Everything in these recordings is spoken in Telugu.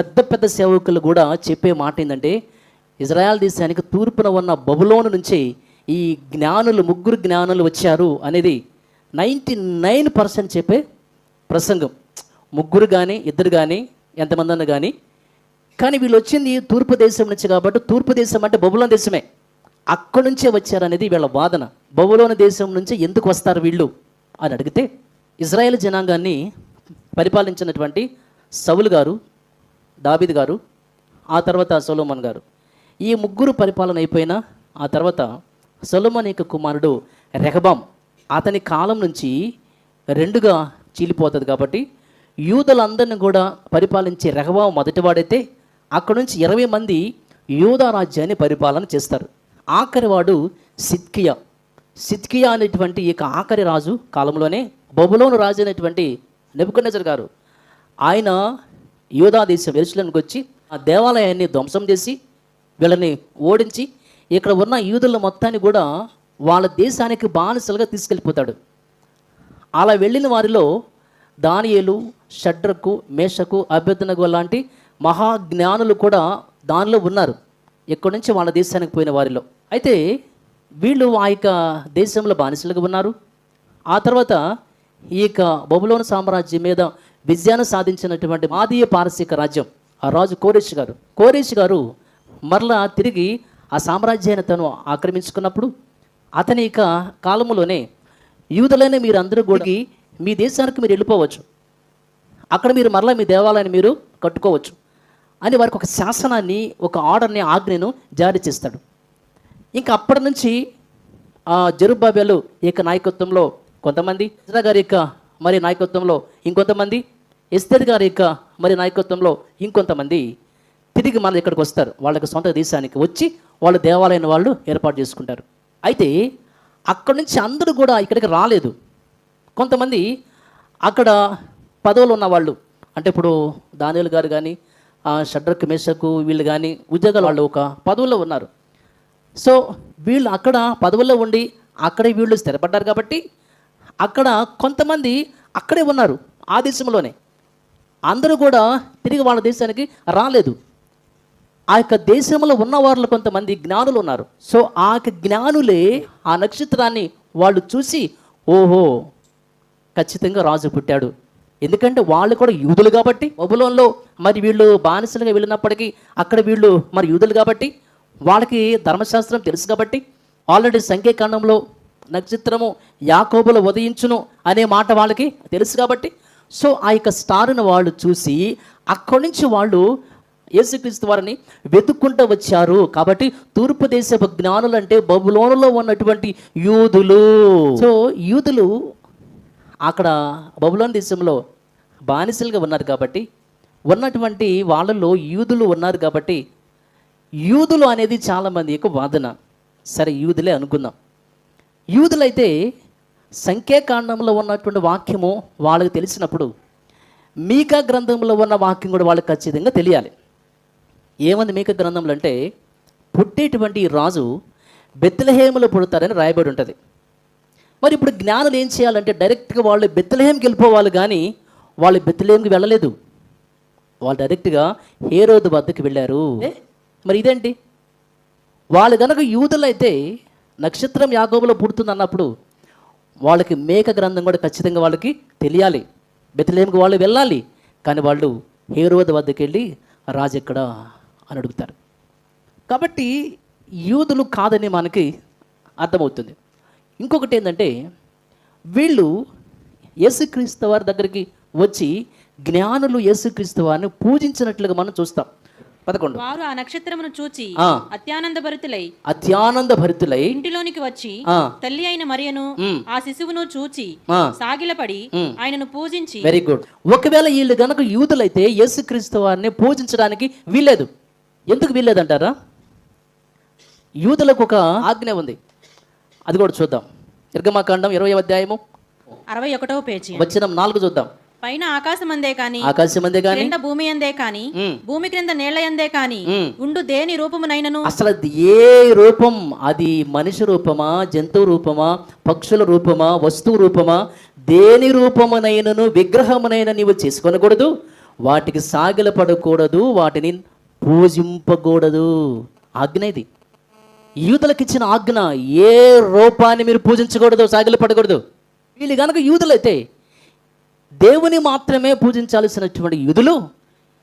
పెద్ద పెద్ద సేవకులు కూడా చెప్పే మాట ఏంటంటే ఇజ్రాయెల్ దేశానికి తూర్పున ఉన్న బబులోను నుంచి ఈ జ్ఞానులు ముగ్గురు జ్ఞానులు వచ్చారు అనేది నైంటీ నైన్ పర్సెంట్ చెప్పే ప్రసంగం. ముగ్గురు కానీ ఇద్దరు కానీ ఎంతమంది అన్న కానీ కానీ వీళ్ళు వచ్చింది తూర్పు దేశం నుంచి కాబట్టి తూర్పు దేశం అంటే బబులోని దేశమే. అక్కడి నుంచే వచ్చారనేది వీళ్ళ వాదన. బబులోని దేశం నుంచి ఎందుకు వస్తారు వీళ్ళు అని అడిగితే ఇజ్రాయెల్ జనాంగాన్ని పరిపాలించినటువంటి సవులు గారు దాబిద్ గారు ఆ తర్వాత సొలోమన్ గారు. ఈ ముగ్గురు పరిపాలన అయిపోయినా ఆ తర్వాత సొలోమన్ యొక్క కుమారుడు రెహబాం అతని కాలం నుంచి రెండుగా చీలిపోతుంది కాబట్టి యూదులందరిని కూడా పరిపాలించే రెహబాం మొదటివాడైతే అక్కడ నుంచి ఇరవై మంది యూదా రాజ్యాన్ని పరిపాలన చేస్తారు. ఆఖరివాడు సిద్కియా. సిద్కియా అనేటువంటి ఈ యొక్క ఆఖరి రాజు కాలంలోనే బబులోను రాజు అనేటువంటి నెబుకన్నెజర్ గారు. ఆయన యూదా దేశం ఎరుసలేనికి వచ్చి ఆ దేవాలయాన్ని ధ్వంసం చేసి వీళ్ళని ఓడించి ఇక్కడ ఉన్న యూదుల మొత్తాన్ని కూడా వాళ్ళ దేశానికి బానిసలుగా తీసుకెళ్ళిపోతాడు. అలా వెళ్ళిన వారిలో దానియేలు షడ్రకు మేషకు అభ్యర్థనకు లాంటి మహాజ్ఞానులు కూడా దానిలో ఉన్నారు. ఎక్కడి నుంచి వాళ్ళ దేశానికి పోయిన వారిలో. అయితే వీళ్ళు ఆ యొక్క దేశంలో బానిసలుగా ఉన్నారు. ఆ తర్వాత ఈ యొక్క బబులోని సామ్రాజ్యం మీద విజయాన్ని సాధించినటువంటి మాదీయ పారసీక రాజ్యం ఆ రాజు కోరేష్ గారు. కోరేష్ గారు మరలా తిరిగి ఆ సామ్రాజ్యాన్ని తను ఆక్రమించుకున్నప్పుడు అతని యొక్క కాలంలోనే యూదులైన మీరు అందరూ కూడా మీ దేశానికి మీరు వెళ్ళిపోవచ్చు. అక్కడ మీరు మరలా మీ దేవాలయాన్ని మీరు కట్టుకోవచ్చు అని వారికి ఒక శాసనాన్ని ఒక ఆర్డర్ని ఆజ్ఞను జారీ చేస్తాడు. ఇంకా అప్పటి నుంచి ఆ జరుబాబేలు యొక్క నాయకత్వంలో కొంతమంది గారి యొక్క మరి నాయకత్వంలో ఇంకొంతమంది. ఎస్తేర్ గారి యొక్క మరి నాయకత్వంలో ఇంకొంతమంది. తిరిగి మన ఇక్కడికి వస్తారు. వాళ్ళకి సొంత దేశానికి వచ్చి వాళ్ళు దేవాలయం వాళ్ళు ఏర్పాటు చేసుకుంటారు. అయితే అక్కడి నుంచి అందరూ కూడా ఇక్కడికి రాలేదు. కొంతమంది అక్కడ పదవులు ఉన్న వాళ్ళు. అంటే ఇప్పుడు దానియులు గారు కానీ షడ్రక్ మేషకు వీళ్ళు కానీ ఉద్యోగాలు వాళ్ళు ఒక పదవుల్లో ఉన్నారు. సో వీళ్ళు అక్కడ పదవుల్లో ఉండి అక్కడే వీళ్ళు స్థిరపడ్డారు కాబట్టి అక్కడ కొంతమంది అక్కడే ఉన్నారు ఆ దేశంలోనే. అందరూ కూడా తిరిగి వాళ్ళ దేశానికి రాలేదు. ఆ యొక్క దేశంలో ఉన్న వాళ్ళు కొంతమంది జ్ఞానులు ఉన్నారు. సో ఆ యొక్క జ్ఞానులే ఆ నక్షత్రాన్ని వాళ్ళు చూసి ఓహో ఖచ్చితంగా రాజు పుట్టాడు. ఎందుకంటే వాళ్ళు కూడా యూదులు కాబట్టి బబులోన్లో మరి వీళ్ళు బానిసలుగా వెళ్ళినప్పటికీ అక్కడ వీళ్ళు మరి యూదులు కాబట్టి వాళ్ళకి ధర్మశాస్త్రం తెలుసు కాబట్టి ఆల్రెడీ సంఖ్యాకాండంలో నక్షత్రము యాకోబులు ఉదయించును అనే మాట వాళ్ళకి తెలుసు కాబట్టి. సో ఆ యొక్క స్టార్ను వాళ్ళు చూసి అక్కడి నుంచి వాళ్ళు యేసుక్రీస్తు వారిని వెతుక్కుంటూ వచ్చారు. కాబట్టి తూర్పు దేశపు జ్ఞానులు అంటే బబులోనులో ఉన్నటువంటి యూదులు. సో యూదులు అక్కడ బబులోన్ దేశంలో బానిసలుగా ఉన్నారు కాబట్టి ఉన్నటువంటి వాళ్ళలో యూదులు ఉన్నారు కాబట్టి యూదులు అనేది చాలామంది యొక్క వాదన. సరే యూదులే అనుకుందాం. యూదులైతే సంఖ్యాకాండంలో ఉన్నటువంటి వాక్యము వాళ్ళకి తెలిసినప్పుడు మీకా గ్రంథంలో ఉన్న వాక్యం కూడా వాళ్ళకి ఖచ్చితంగా తెలియాలి. ఏమంది మీకా గ్రంథంలో అంటే పుట్టేటువంటి రాజు బెత్లహేములో పుడతారని రాయబడి ఉంటుంది. మరి ఇప్పుడు జ్ఞానులు ఏం చేయాలంటే డైరెక్ట్గా వాళ్ళు బెత్లహేంకి వెళ్ళిపోవాలి కానీ వాళ్ళు బెత్లహేంకి వెళ్ళలేదు. వాళ్ళు డైరెక్ట్గా హేరోదు వద్దకు వెళ్ళారు? మరి ఇదేంటి? వాళ్ళు కనుక యూదులైతే నక్షత్రం యాగోబులో పుడుతుంది అన్నప్పుడు వాళ్ళకి మేక గ్రంథం కూడా ఖచ్చితంగా వాళ్ళకి తెలియాలి. బెతలేమికి వాళ్ళు వెళ్ళాలి. కానీ వాళ్ళు హేరోద వద్దకు వెళ్ళి రాజు ఎక్కడ అని అడుగుతారు. కాబట్టి యూదులు కాదని మనకి అర్థమవుతుంది. ఇంకొకటి ఏంటంటే వీళ్ళు యేసుక్రీస్తు వారి దగ్గరికి వచ్చి జ్ఞానులు యేసుక్రీస్తు వారిని పూజించినట్లుగా మనం చూస్తాం. పదకొండు. వారు ఆ నక్షత్రమును చూచి. అత్యానంద భరితులై అత్యానంద భరితులై ఇంటిలోనికి వచ్చి. తల్లి అయిన మరియను ఆ శిశువును చూచి. సాగిలపడి ఆయనను పూజించి వెరీ గుడ్ ఒకవేళ వీళ్ళు గనక యూదులైతే యేసుక్రీస్తు వారిని పూజించడానికి వీల్లేదు. ఎందుకు వీల్లేదంటారా? యూదులకు ఒక ఆజ్ఞ ఉంది. అది కూడా చూద్దాం. నిర్గమాకాండం ఇరవై అధ్యాయము అరవై ఒకటవ పేజీ. వచ్చిన నాలుగు చూద్దాం. పైన ఆకాశం అందే కాని ఆకాశం అందే కానీ క్రింద భూమి అందే కాని. భూమి క్రింద నేల అందే కాని. ఉండు దేని రూపమునైనను? అసలు ఏ రూపం? అది మనిషి రూపమా జంతువు రూపమా పక్షుల రూపమా వస్తువు రూపమా? దేని రూపమునైనను విగ్రహమునైన నీవు చేసుకొనకూడదు. వాటికి సాగిలపడకూడదు వాటిని పూజింపకూడదు. ఆజ్ఞ ఇది. యూదులకు ఇచ్చిన ఆజ్ఞ ఏ రూపాన్ని మీరు పూజించకూడదు సాగిలపడకూడదు. వీళ్ళు కనుక యూదులైతే దేవుని మాత్రమే పూజించాల్సినటువంటి యూదులు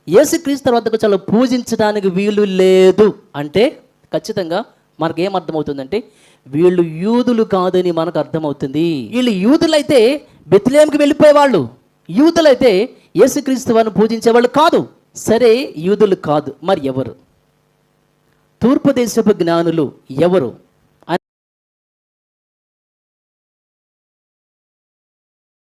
యేసుక్రీస్తు తర్వాతకు చాలా పూజించడానికి వీలు లేదు అంటే ఖచ్చితంగా మనకు ఏం అర్థమవుతుందంటే వీళ్ళు యూదులు కాదని మనకు అర్థమవుతుంది. వీళ్ళు యూదులైతే బెత్లేంకి వెళ్ళిపోయేవాళ్ళు. యూదులైతే యేసుక్రీస్తు వారిని పూజించేవాళ్ళు కాదు. సరే యూదులు కాదు. మరి ఎవరు? తూర్పు దేశపు జ్ఞానులు ఎవరు?